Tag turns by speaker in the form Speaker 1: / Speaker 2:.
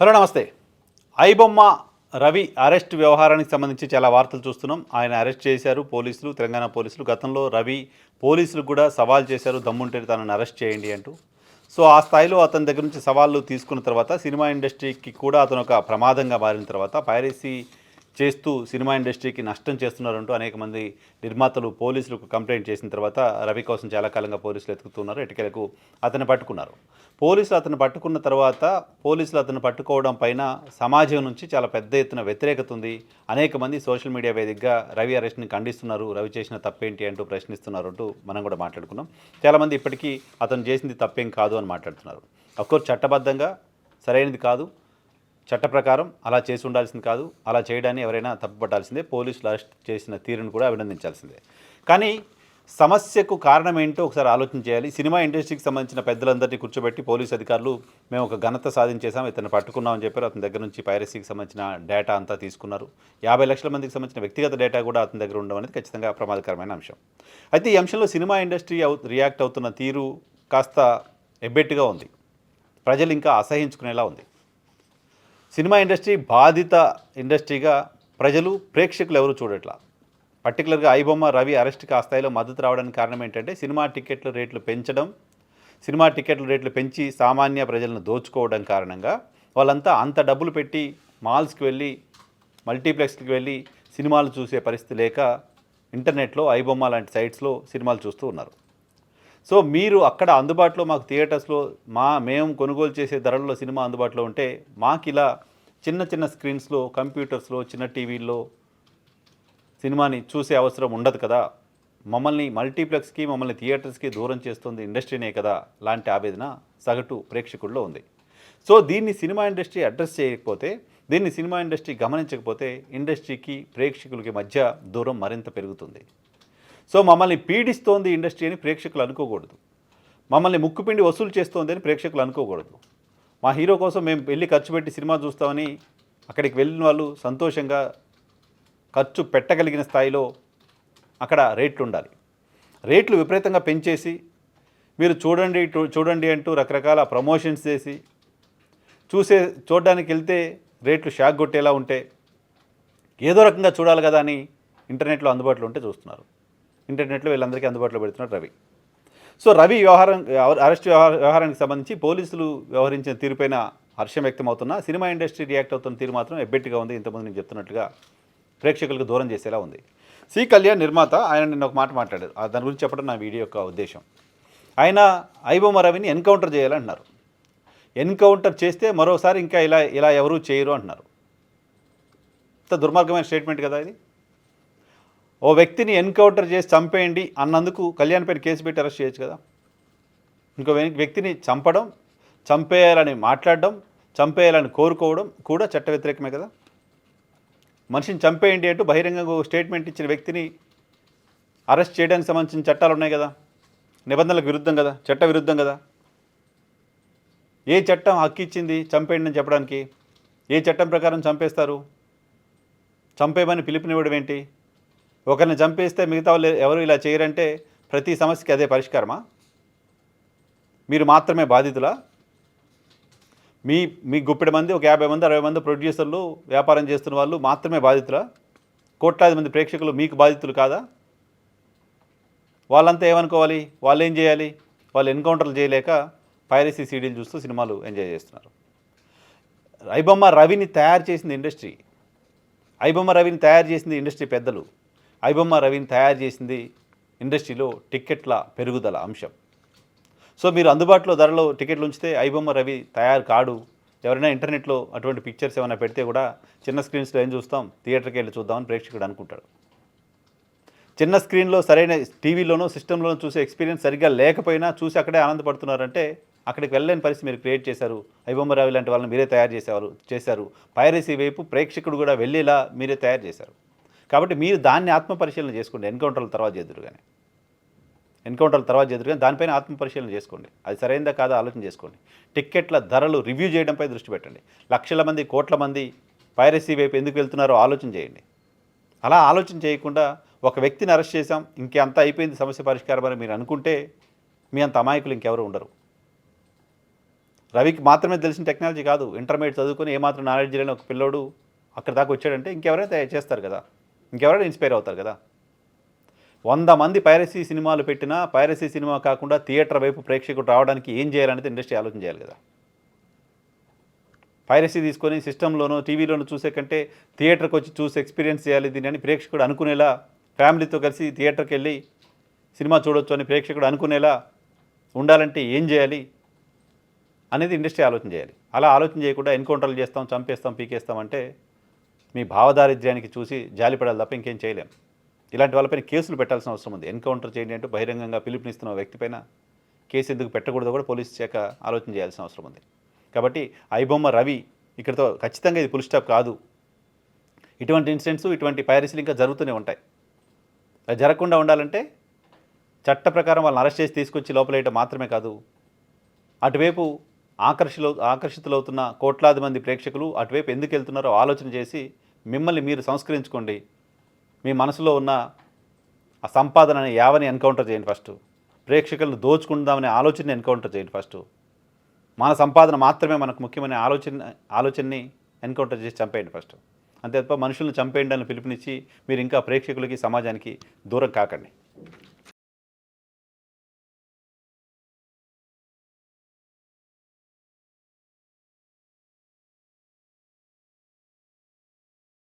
Speaker 1: Hello నమస్తే. IBomma Ravi arrest వ్యవహారానికి సంబంధించి చాలా వార్తలు చూస్తున్నాం. ఆయన అరెస్ట్ చేశారు పోలీసులు తెలంగాణ పోలీసులు. గతంలో రవి పోలీసులు కూడా సవాల్ చేశారు దమ్ముంటే తనని అరెస్ట్ చేయండి అంటూ. సో ఆ స్థాయిలో అతని దగ్గర నుంచి సవాళ్ళు తీసుకున్న తర్వాత సినిమా ఇండస్ట్రీకి కూడా అతను ఒక ప్రమాదంగా మారిన తర్వాత పైరసీ చేస్తూ సినిమా ఇండస్ట్రీకి నష్టం చేస్తున్నారంటూ అనేక మంది నిర్మాతలు పోలీసులకు కంప్లైంట్ చేసిన తర్వాత రవి కోసం చాలా కాలంగా పోలీసులు ఎతుకుతున్నారు ఎటుకెలకు అతను పట్టుకున్నారు. పోలీసులు అతను పట్టుకున్న తర్వాత పోలీసులు అతను పట్టుకోవడం పైన సమాజం నుంచి చాలా పెద్ద ఎత్తున వ్యతిరేకత ఉంది. అనేక మంది సోషల్ మీడియా వేదికగా రవి అరెస్ట్ని ఖండిస్తున్నారు రవి చేసిన తప్పేంటి అంటూ ప్రశ్నిస్తున్నారు అంటూ మనం కూడా మాట్లాడుకున్నాం. చాలామంది ఇప్పటికీ అతను చేసింది తప్పేం కాదు అని మాట్లాడుతున్నారు. అఫ్కోర్స్ చట్టబద్ధంగా సరైనది కాదు. చట్ట ప్రకారం అలా చేసి ఉండాల్సింది కాదు అలా చేయడాన్ని ఎవరైనా తప్పుపట్టాల్సిందే పోలీసులు అరెస్ట్ చేసిన తీరును కూడా అభినందించాల్సిందే. కానీ సమస్యకు కారణం ఏంటో ఒకసారి ఆలోచన చేయాలి. సినిమా ఇండస్ట్రీకి సంబంధించిన పెద్దలందరినీ కూర్చోబెట్టి పోలీసు అధికారులు మేము ఒక ఘనత సాధించేసాం ఇతను పట్టుకున్నామని చెప్పారు. అతని దగ్గర నుంచి పైరసీకి సంబంధించిన డేటా అంతా తీసుకున్నారు. యాభై లక్షల మందికి సంబంధించిన వ్యక్తిగత డేటా కూడా అతని దగ్గర ఉండడం అనేది ఖచ్చితంగా ప్రమాదకరమైన అంశం. అయితే ఈ అంశంలో సినిమా ఇండస్ట్రీ అవు రియాక్ట్ అవుతున్న తీరు కాస్త ఎబ్బెట్టుగా ఉంది. ప్రజలు ఇంకా అసహించుకునేలా ఉంది. సినిమా ఇండస్ట్రీ బాధిత ఇండస్ట్రీగా ప్రజలు ప్రేక్షకులు ఎవరు చూడట్లా. పర్టికులర్గా ఐబొమ్మ రవి అరెస్ట్కి ఆ స్థాయిలో మద్దతు రావడానికి కారణం ఏంటంటే సినిమా టికెట్ల రేట్లు పెంచడం సినిమా టికెట్ల రేట్లు పెంచి సామాన్య ప్రజలను దోచుకోవడం కారణంగా వాళ్ళంతా అంత డబ్బులు పెట్టి మాల్స్కి వెళ్ళి మల్టీప్లెక్స్కి వెళ్ళి సినిమాలు చూసే పరిస్థితి లేక ఇంటర్నెట్లో ఐబొమ్మ లాంటి సైట్స్లో సినిమాలు చూస్తూ ఉన్నారు. సో మీరు అక్కడ అందుబాటులో మాకు థియేటర్స్లో మా మేము కొనుగోలు చేసే ధరల్లో సినిమా అందుబాటులో ఉంటే మాకు ఇలా చిన్న చిన్న స్క్రీన్స్లో కంప్యూటర్స్లో చిన్న టీవీల్లో సినిమాని చూసే అవసరం ఉండదు కదా. మమ్మల్ని మల్టీప్లెక్స్కి మమ్మల్ని థియేటర్స్కి దూరం చేస్తుంది ఇండస్ట్రీనే కదా లాంటి ఆవేదన సగటు ప్రేక్షకుల్లో ఉంది. సో దీన్ని సినిమా ఇండస్ట్రీ అడ్రస్ చేయకపోతే దీన్ని సినిమా ఇండస్ట్రీ గమనించకపోతే ఇండస్ట్రీకి ప్రేక్షకులకి మధ్య దూరం మరింత పెరుగుతుంది. సో మమ్మల్ని పీడిస్తోంది ఇండస్ట్రీ అని ప్రేక్షకులు అనుకోకూడదు. మమ్మల్ని ముక్కుపిండి వసూలు చేస్తోంది అని ప్రేక్షకులు అనుకోకూడదు. మా హీరో కోసం మేము వెళ్ళి ఖర్చు పెట్టి సినిమా చూస్తామని అక్కడికి వెళ్ళిన వాళ్ళు సంతోషంగా ఖర్చు పెట్టగలిగిన స్థాయిలో అక్కడ రేట్లు ఉండాలి. రేట్లు విపరీతంగా పెంచేసి మీరు చూడండి చూడండి అంటూ రకరకాల ప్రమోషన్స్ చేసి చూసే చూడడానికి వెళ్తే రేట్లు షాక్ కొట్టేలా ఉంటే ఏదో రకంగా చూడాలి కదా అని ఇంటర్నెట్లో అందుబాటులో ఉంటే చూస్తున్నారు. ఇంటర్నెట్లో వీళ్ళందరికీ అందుబాటులో పెడుతున్నాడు రవి. సో రవి వ్యవహారం అరెస్ట్ వ్యవహార వ్యవహారానికి సంబంధించి పోలీసులు వ్యవహరించిన తీరుపైన హర్షం వ్యక్తమవుతున్న సినిమా ఇండస్ట్రీ రియాక్ట్ అవుతున్న తీరు మాత్రం ఎబ్బెట్టిగా ఉంది. ఇంతకుముందు నేను చెప్తున్నట్టుగా ప్రేక్షకులకు దూరం చేసేలా ఉంది. సి కళ్యాణ్ నిర్మాత ఆయన నిన్న ఒక మాట మాట్లాడారు. ఆ దాని గురించి చెప్పడం నా వీడియో యొక్క ఉద్దేశం. ఆయన ఐబొమ్మ రవిని ఎన్కౌంటర్ చేయాలంటున్నారు ఎన్కౌంటర్ చేస్తే మరోసారి ఇంకా ఇలా ఇలా ఎవరూ చేయరు అంటున్నారు. ఇంత దుర్మార్గమైన స్టేట్మెంట్ కదా ఇది? ఓ వ్యక్తిని ఎన్కౌంటర్ చేసి చంపేయండి అన్నందుకు కళ్యాణ్పైన కేసు పెట్టి అరెస్ట్ చేయొచ్చు కదా. ఇంకో వ్యక్తిని చంపడం చంపేయాలని మాట్లాడడం చంపేయాలని కోరుకోవడం కూడా చట్ట వ్యతిరేకమే కదా. మనిషిని చంపేయండి అంటూ బహిరంగంగా ఒక స్టేట్మెంట్ ఇచ్చిన వ్యక్తిని అరెస్ట్ చేయడానికి సంబంధించిన చట్టాలు ఉన్నాయి కదా. నిబంధనలకు విరుద్ధం కదా చట్ట విరుద్ధం కదా. ఏ చట్టం హక్కు ఇచ్చింది చంపేయండి అని చెప్పడానికి? ఏ చట్టం ప్రకారం చంపేస్తారు? చంపేమని పిలుపునివ్వడం ఏంటి? ఒకరిని చంపేస్తే మిగతా వాళ్ళు ఎవరు ఇలా చేయరంటే ప్రతి సమస్యకి అదే పరిష్కారమా? మీరు మాత్రమే బాధితులా? మీ మీ గుప్పెడు మంది ఒక యాభై మంది అరవై మంది ప్రొడ్యూసర్లు వ్యాపారం చేస్తున్న వాళ్ళు మాత్రమే బాధితులా? కోట్లాది మంది ప్రేక్షకులు మీకు బాధితులు కాదా? వాళ్ళంతా ఏమనుకోవాలి? వాళ్ళు ఏం చేయాలి? వాళ్ళు ఎన్కౌంటర్లు చేయలేక పైరసీ సీడీలు చూస్తూ సినిమాలు ఎంజాయ్ చేస్తున్నారు. ఐబొమ్మ రవిని తయారు చేసింది ఇండస్ట్రీ. ఐబొమ్మ రవిని తయారు చేసింది ఇండస్ట్రీ పెద్దలు. ఐబొమ్మ రవిని తయారు చేసింది ఇండస్ట్రీలో టిక్కెట్ల పెరుగుదల అంశం. సో మీరు అందుబాటులో ధరలో టికెట్లు ఉంచితే ఐబొమ్మ రవి తయారు కాడు. ఎవరైనా ఇంటర్నెట్లో అటువంటి పిక్చర్స్ ఏమైనా పెడితే కూడా చిన్న స్క్రీన్స్లో ఏం చూస్తాం? థియేటర్కి వెళ్ళి చూద్దామని ప్రేక్షకుడు అనుకుంటాడు. చిన్న స్క్రీన్లో సరైన టీవీలోనో సిస్టంలోనో చూసే ఎక్స్పీరియన్స్ సరిగ్గా లేకపోయినా చూసి అక్కడే ఆనందపడుతున్నారంటే అక్కడికి వెళ్ళలేని పరిస్థితి మీరు క్రియేట్ చేశారు. ఐబొమ్మ రవి లాంటి వాళ్ళని మీరే తయారు చేసేవారు చేశారు. పైరసీ వైపు ప్రేక్షకుడు కూడా వెళ్ళేలా మీరే తయారు చేశారు. కాబట్టి మీరు దాన్ని ఆత్మపరిశీలన చేసుకోండి. ఎన్కౌంటర్ల తర్వాత చేద్దరు కానీ ఎన్కౌంటర్ల తర్వాత చేద్దరు కానీ దానిపైన ఆత్మపరిశీలన చేసుకోండి. అది సరైనదా కాదా ఆలోచన చేసుకోండి. టిక్కెట్ల ధరలు రివ్యూ చేయడంపై దృష్టి పెట్టండి. లక్షల మంది కోట్ల మంది పైరసీ వైపు ఎందుకు వెళ్తున్నారో ఆలోచన చేయండి. అలా ఆలోచన చేయకుండా ఒక వ్యక్తిని అరెస్ట్ చేశాం ఇంకెంత అయిపోయింది సమస్య పరిష్కారం అని మీరు అనుకుంటే మీ అంత అమాయకులు ఇంకెవరు ఉండరు. రవికి మాత్రమే తెలిసిన టెక్నాలజీ కాదు. ఇంటర్మీడియట్ చదువుకొని ఏమాత్రం నాలెడ్జ్ లేని ఒక పిల్లోడు అక్కడ దాకా వచ్చాడంటే ఇంకెవరైతే చేస్తారు కదా? ఇంకెవరైనా ఇన్స్పైర్ అవుతారు కదా. వంద మంది పైరసీ సినిమాలు పెట్టినా పైరసీ సినిమా కాకుండా థియేటర్ వైపు ప్రేక్షకుడు రావడానికి ఏం చేయాలనేది ఇండస్ట్రీ ఆలోచన చేయాలి కదా. పైరసీ తీసుకొని సిస్టంలోనో టీవీలోనో చూసే కంటే థియేటర్కి వచ్చి చూసి ఎక్స్పీరియన్స్ చేయాలి దీని అని ప్రేక్షకుడు అనుకునేలా ఫ్యామిలీతో కలిసి థియేటర్కి వెళ్ళి సినిమా చూడొచ్చు అని ప్రేక్షకుడు అనుకునేలా ఉండాలంటే ఏం చేయాలి అనేది ఇండస్ట్రీ ఆలోచన చేయాలి. అలా ఆలోచన చేయకుండా ఎన్కౌంటర్లు చేస్తాం చంపేస్తాం పీకేస్తాం అంటే మీ భావదారిద్ర్యానికి చూసి జాలిపడాలి తప్ప ఇంకేం చేయలేం. ఇలాంటి వాళ్ళపైన కేసులు పెట్టాల్సిన అవసరం ఉంది. ఎన్కౌంటర్ చేయండి అంటూ బహిరంగంగా పిలుపునిస్తున్న వ్యక్తిపైన కేసు ఎందుకు పెట్టకూడదో కూడా పోలీసు శాఖ ఆలోచన చేయాల్సిన అవసరం ఉంది. కాబట్టి ఐబొమ్మ రవి ఇక్కడతో ఖచ్చితంగా ఇది ఫుల్ స్టాప్ కాదు. ఇటువంటి ఇన్సిడెంట్స్ ఇటువంటి పైరసీలు ఇంకా జరుగుతూనే ఉంటాయి. అది జరగకుండా ఉండాలంటే చట్ట ప్రకారం వాళ్ళని అరెస్ట్ చేసి తీసుకొచ్చి లోపలేయటం మాత్రమే కాదు. అటువైపు ఆకర్షిలో ఆకర్షితులవుతున్న కోట్లాది మంది ప్రేక్షకులు అటువైపు ఎందుకు వెళ్తున్నారో ఆలోచన చేసి మిమ్మల్ని మీరు సంస్కరించుకోండి. మీ మనసులో ఉన్న ఆ సంపాదన అనే యావని ఎన్కౌంటర్ చేయండి ఫస్ట్. ప్రేక్షకులను దోచుకుందామనే ఆలోచనని ఎన్కౌంటర్ చేయండి ఫస్ట్. మన సంపాదన మాత్రమే మనకు ముఖ్యమైన ఆలోచన ఆలోచనని ఎన్కౌంటర్ చేసి చంపేయండి ఫస్ట్. అంతే తప్ప మనుషులను చంపేయండి అని పిలుపునిచ్చి మీరు ఇంకా ప్రేక్షకులకి సమాజానికి దూరం కాకండి.